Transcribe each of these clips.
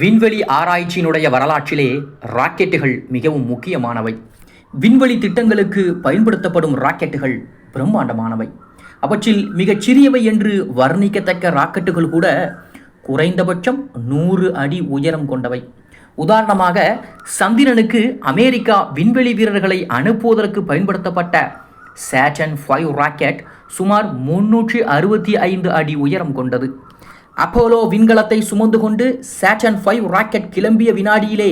விண்வெளி ஆராய்ச்சியினுடைய வரலாற்றிலே ராக்கெட்டுகள் மிகவும் முக்கியமானவை. விண்வெளி திட்டங்களுக்கு பயன்படுத்தப்படும் ராக்கெட்டுகள் பிரம்மாண்டமானவை. அவற்றில் மிகச் சிறியவை என்று வர்ணிக்கத்தக்க ராக்கெட்டுகள் கூட குறைந்தபட்சம் நூறு அடி உயரம் கொண்டவை. உதாரணமாக சந்திரனுக்கு அமெரிக்கா விண்வெளி வீரர்களை அனுப்புவதற்கு பயன்படுத்தப்பட்ட சேட்டன் ஃபைவ் ராக்கெட் சுமார் முன்னூற்றி அறுபத்தி ஐந்து அடி உயரம் கொண்டது. அப்போலோ விண்கலத்தை சுமந்து கொண்டு சேட்டன் ஃபைவ் ராக்கெட் கிளம்பிய வினாடியிலே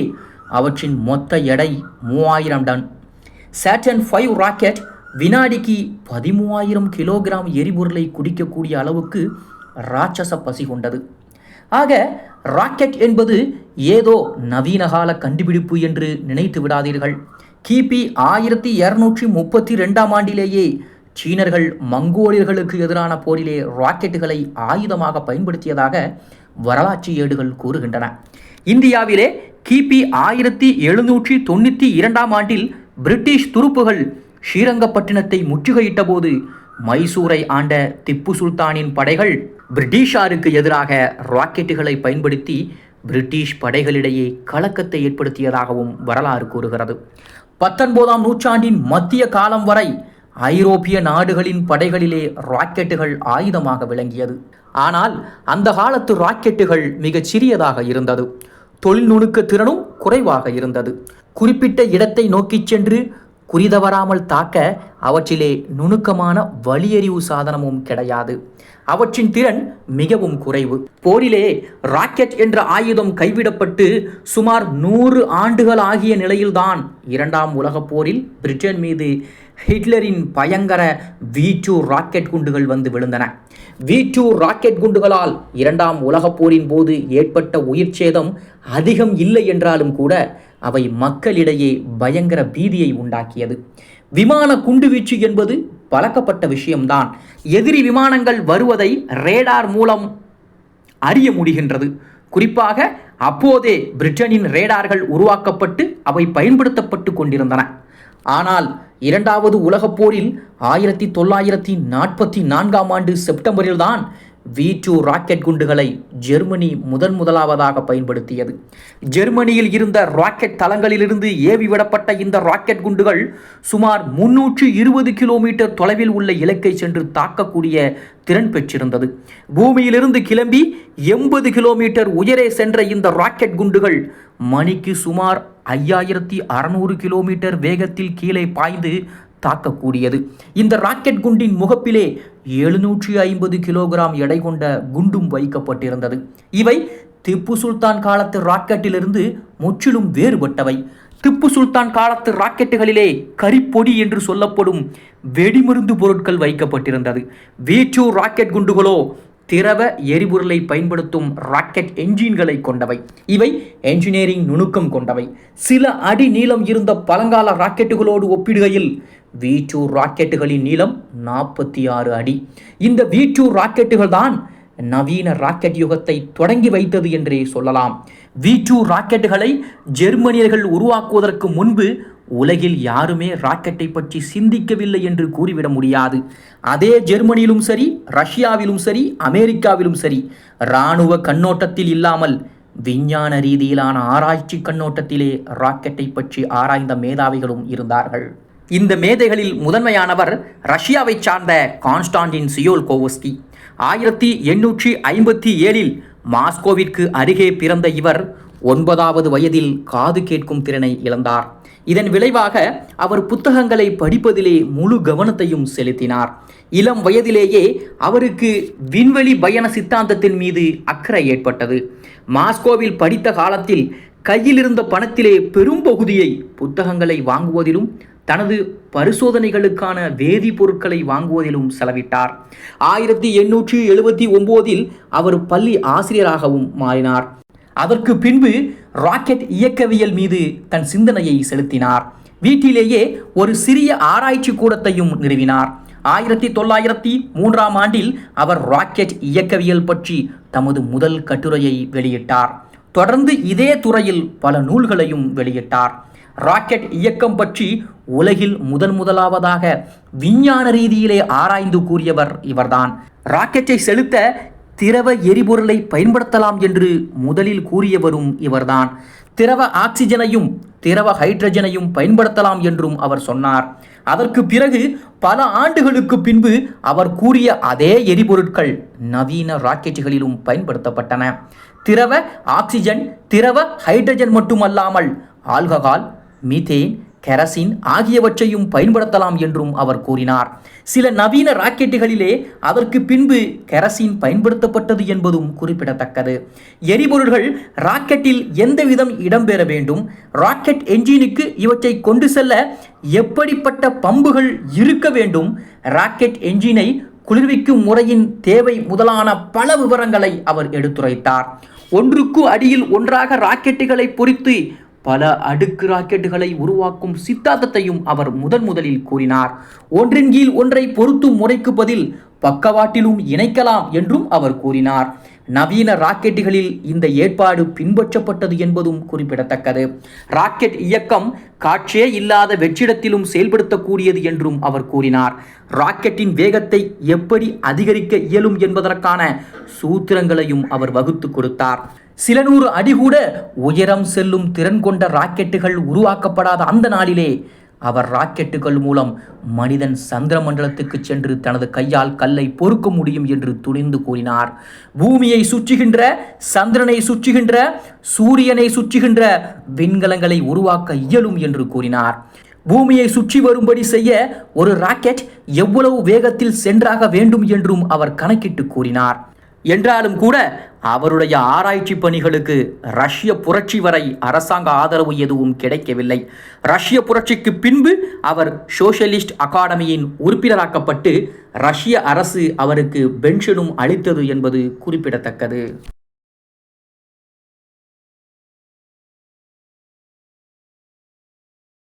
அவற்றின் மொத்த எடை மூவாயிரம் டன். சேட்டன் ஃபைவ் ராக்கெட் வினாடிக்கு பதிமூவாயிரம் கிலோகிராம் எரிபொருளை குடிக்கக்கூடிய அளவுக்கு ராட்சச பசி கொண்டது. ஆக ராக்கெட் என்பது ஏதோ நவீன கால கண்டுபிடிப்பு என்று நினைத்து விடாதீர்கள். கிபி ஆயிரத்தி இரநூற்றி முப்பத்தி ரெண்டாம் ஆண்டிலேயே சீனர்கள் மங்கோலியர்களுக்கு எதிரான போரிலே ராக்கெட்டுகளை ஆயுதமாக பயன்படுத்தியதாக வரலாற்று ஏடுகள் கூறுகின்றன. இந்தியாவிலே கிபி ஆயிரத்தி எழுநூற்றி தொண்ணூற்றி இரண்டாம் ஆண்டில் பிரிட்டிஷ் துருப்புகள் ஸ்ரீரங்கப்பட்டினத்தை முற்றுகையிட்ட போது மைசூரை ஆண்ட திப்பு சுல்தானின் படைகள் பிரிட்டிஷாருக்கு எதிராக ராக்கெட்டுகளை பயன்படுத்தி பிரிட்டிஷ் படைகளிடையே கலக்கத்தை ஏற்படுத்தியதாகவும் வரலாறு கூறுகிறது. பத்தொன்பதாம் நூற்றாண்டின் மத்திய காலம் வரை ஐரோப்பிய நாடுகளின் படைகளிலே ராக்கெட்டுகள் ஆயுதமாக விளங்கியது. ஆனால் அந்த காலத்து ராக்கெட்டுகள் மிகச் சிறியதாக இருந்தது. தொழில்நுணுக்க திறனும் குறைவாக இருந்தது. குறிப்பிட்ட இடத்தை நோக்கிச் சென்று குறிதவராமல் தாக்க அவற்றிலே நுணுக்கமான வலியறிவு சாதனமும் கிடையாது. அவற்றின் திறன் மிகவும் குறைவு. போரிலே ராக்கெட் என்ற ஆயுதம் கைவிடப்பட்டு சுமார் நூறு ஆண்டுகள் ஆகிய நிலையில்தான் இரண்டாம் உலகப் போரில் பிரிட்டன் மீது ஹிட்லரின் பயங்கர வி டூ ராக்கெட் குண்டுகள் வந்து விழுந்தன. வி டூ ராக்கெட் குண்டுகளால் இரண்டாம் உலகப் போரின் போது ஏற்பட்ட உயிர் சேதம் அதிகம் இல்லை என்றாலும் கூட அவை மக்களிடையே பயங்கர பீதியை உண்டாக்கியது. விமான குண்டுவீச்சு என்பது பழக்கப்பட்ட விஷயம்தான். எதிரி விமானங்கள் வருவதை ரேடார் மூலம் அறிய முடிகின்றது. குறிப்பாக அப்போதே பிரிட்டனின் ரேடார்கள் உருவாக்கப்பட்டு அவை பயன்படுத்தப்பட்டு கொண்டிருந்தன. ஆனால் இரண்டாவது உலகப் போரில் ஆயிரத்தி தொள்ளாயிரத்தி நாற்பத்தி நான்காம் ஆண்டு செப்டம்பரில்தான் வி டூ ராக்கெட் குண்டுகளை ஜெர்மனி முதன் முதலாவதாக பயன்படுத்தியது. ஜெர்மனியில் இருந்த ராக்கெட் தளங்களிலிருந்து ஏவி விடப்பட்ட இந்த ராக்கெட் குண்டுகள் சுமார் முன்னூற்று இருபது கிலோமீட்டர் தொலைவில் உள்ள இலக்கை சென்று தாக்கக்கூடிய திறன் பெற்றிருந்தது. பூமியிலிருந்து கிளம்பி எண்பது கிலோமீட்டர் உயரே சென்ற இந்த ராக்கெட் குண்டுகள் மணிக்கு சுமார் ஐயாயிரத்தி அறநூறு கிலோமீட்டர் வேகத்தில் கீழே பாய்ந்து தாக்கக்கூடியது. இந்த ராக்கெட் குண்டின் முகப்பிலே எழுநூற்றி ஐம்பது கிலோகிராம் எடை கொண்ட குண்டும் வைக்கப்பட்டிருந்தது. இவை திப்பு சுல்தான் காலத்து ராக்கெட்டிலிருந்து முற்றிலும் வேறுபட்டவை. திப்பு சுல்தான் காலத்து ராக்கெட்டுகளிலே கரிப்பொடி என்று சொல்லப்படும் வெடிமருந்து பொருட்கள் வைக்கப்பட்டிருந்தது. வீச்சு ராக்கெட் குண்டுகளோ திரவ எரிபொருளை பயன்படுத்தும் ராக்கெட் என்ஜின்களை கொண்டவை. இவை என்ஜினியரிங் நுணுக்கம் கொண்டவை. சில அடி நீளம் இருந்த பழங்கால ராக்கெட்டுகளோடு ஒப்பிடுகையில் வி டூ ராக்கெட்டுகளின் நீளம் நாற்பத்தி ஆறு அடி. இந்த வி டூ ராக்கெட்டுகள் தான் நவீன ராக்கெட் யுகத்தை தொடங்கி வைத்தது என்றே சொல்லலாம். வி டூ ராக்கெட்டுகளை ஜெர்மனியர்கள் உருவாக்குவதற்கு முன்பு உலகில் யாருமே ராக்கெட்டை பற்றி சிந்திக்கவில்லை என்று கூறிவிட முடியாது. அதே ஜெர்மனியிலும் சரி ரஷ்யாவிலும் சரி அமெரிக்காவிலும் சரி இராணுவ கண்ணோட்டத்தில் இல்லாமல் விஞ்ஞான ரீதியிலான ஆராய்ச்சி கண்ணோட்டத்திலே ராக்கெட்டை பற்றி ஆராய்ந்த மேதாவிகளும் இருந்தார்கள். இந்த மேதைகளில் முதன்மையானவர் ரஷ்யாவை சார்ந்த கான்ஸ்டான்டின் சியோல் கோவஸ்கி ஆயிரத்தி எண்ணூற்றி ஐம்பத்தி ஏழில் மாஸ்கோவிற்கு அருகே பிறந்த இவர் ஒன்பதாவது வயதில் காது கேட்கும் திறனை இழந்தார். இதன் விளைவாக அவர் புத்தகங்களை படிப்பதிலே முழு கவனத்தையும் செலுத்தினார். இளம் வயதிலேயே அவருக்கு விண்வெளி பயண சித்தாந்தத்தின் மீது அக்கறை ஏற்பட்டது. மாஸ்கோவில் படித்த காலத்தில் கையில் இருந்த பணத்திலே பெரும்பகுதியை புத்தகங்களை வாங்குவதிலும் தனது பரிசோதனைகளுக்கான வேதிப்பொருட்களை வாங்குவதிலும் செலவிட்டார். ஆயிரத்தி எண்ணூற்றி எழுபத்தி ஒம்போதில் அவர் பள்ளி ஆசிரியராகவும் மாறினார். அதற்கு பின்பு ராக்கெட் இயக்கவியல் மீது தன் சிந்தனையை செலுத்தினார். வீட்டிலேயே ஒரு சிறிய ஆராய்ச்சி கூடத்தையும் நிறுவினார். ஆயிரத்தி தொள்ளாயிரத்தி மூன்றாம் ஆண்டில் அவர் ராக்கெட் இயக்கவியல் பற்றி தமது முதல் கட்டுரையை வெளியிட்டார். தொடர்ந்து இதே துறையில் பல நூல்களையும் வெளியிட்டார். ராக்கெட் இயக்கம் பற்றி உலகில் முதன் முதலாவதாக விஞ்ஞான ரீதியிலே ஆராய்ந்து கூறியவர் இவர்தான். ராக்கெட்டை செலுத்த திரவ எரிபொருளை பயன்படுத்தலாம் என்று முதலில் கூறியவரும் இவர்தான். திரவ ஆக்சிஜனையும் திரவ ஹைட்ரஜனையும் பயன்படுத்தலாம் என்றும் அவர் சொன்னார். அதற்கு பிறகு பல ஆண்டுகளுக்கு பின்பு அவர் கூறிய அதே எரிபொருட்கள் நவீன ராக்கெட்டுகளிலும் பயன்படுத்தப்பட்டன. திரவ ஆக்சிஜன் திரவ ஹைட்ரஜன் மட்டுமல்லாமல் ஆல்கஹால் மீத்தேன் கெரசின் ஆகியவற்றையும் பயன்படுத்தலாம் என்றும் அவர் கூறினார். சில நவீன ராக்கெட்டுகளிலே அதற்கு பின்பு கெரசின் பயன்படுத்தப்பட்டது என்பதும் குறிப்பிடத்தக்கது. எரிபொருள்கள் ராக்கெட்டில் எந்தவிதம் இடம்பெற வேண்டும்? ராக்கெட் என்ஜினுக்கு இவற்றை கொண்டு செல்ல எப்படிப்பட்ட பம்புகள் இருக்க வேண்டும்? ராக்கெட் என்ஜினை குளிர்விக்கும் முறையின் தேவை முதலான பல விவரங்களை அவர் எடுத்துரைத்தார். ஒன்றுக்கு அடியில் ஒன்றாக ராக்கெட்டுகளை பொறித்து பல அடுக்கு ராக்கெட்டுகளை உருவாக்கும் சித்தாந்தத்தையும் அவர் முதன் முதலில் கூறினார். ஒன்றின் கீழ் ஒன்றை பொருத்தும் முறைக்கு பதில் பக்கவாட்டிலும் இணைக்கலாம் என்றும் அவர் கூறினார். நவீன ராக்கெட்டுகளில் இந்த ஏற்பாடு பின்பற்றப்பட்டது என்பதும் குறிப்பிடத்தக்கது. ராக்கெட் இயக்கம் காற்றே இல்லாத வெற்றிடத்திலும் செயல்படுத்தக்கூடியது என்றும் அவர் கூறினார். ராக்கெட்டின் வேகத்தை எப்படி அதிகரிக்க இயலும் என்பதற்கான சூத்திரங்களையும் அவர் வகுத்து கொடுத்தார். சில நூறு அடி கூட உயரம் செல்லும் திறன் கொண்ட ராக்கெட்டுகள் உருவாக்கப்படாத அந்த நாளிலே அவர் ராக்கெட்டுகள் மூலம் மனிதன் சந்திர மண்டலத்துக்கு சென்று தனது கையால் கல்லை பொறுக்க முடியும் என்று துணிந்து கூறினார். பூமியை சுற்றுகின்ற சந்திரனை சுற்றுகின்ற சூரியனை சுற்றுகின்ற விண்கலங்களை உருவாக்க இயலும் என்று கூறினார். பூமியை சுற்றி வரும்படி செய்ய ஒரு ராக்கெட் எவ்வளவு வேகத்தில் சென்றாக வேண்டும் என்றும் அவர் கணக்கிட்டு கூறினார். என்றாலும் கூட அவருடைய ஆராய்ச்சி பணிகளுக்கு ரஷ்ய புரட்சி வரை அரசாங்க ஆதரவு எதுவும் கிடைக்கவில்லை. ரஷ்ய புரட்சிக்கு பின்பு அவர் சோஷலிஸ்ட் அகாடமியின் உறுப்பினராக்கப்பட்டு ரஷ்ய அரசு அவருக்கு பென்ஷனும் அளித்தது என்பது குறிப்பிடத்தக்கது.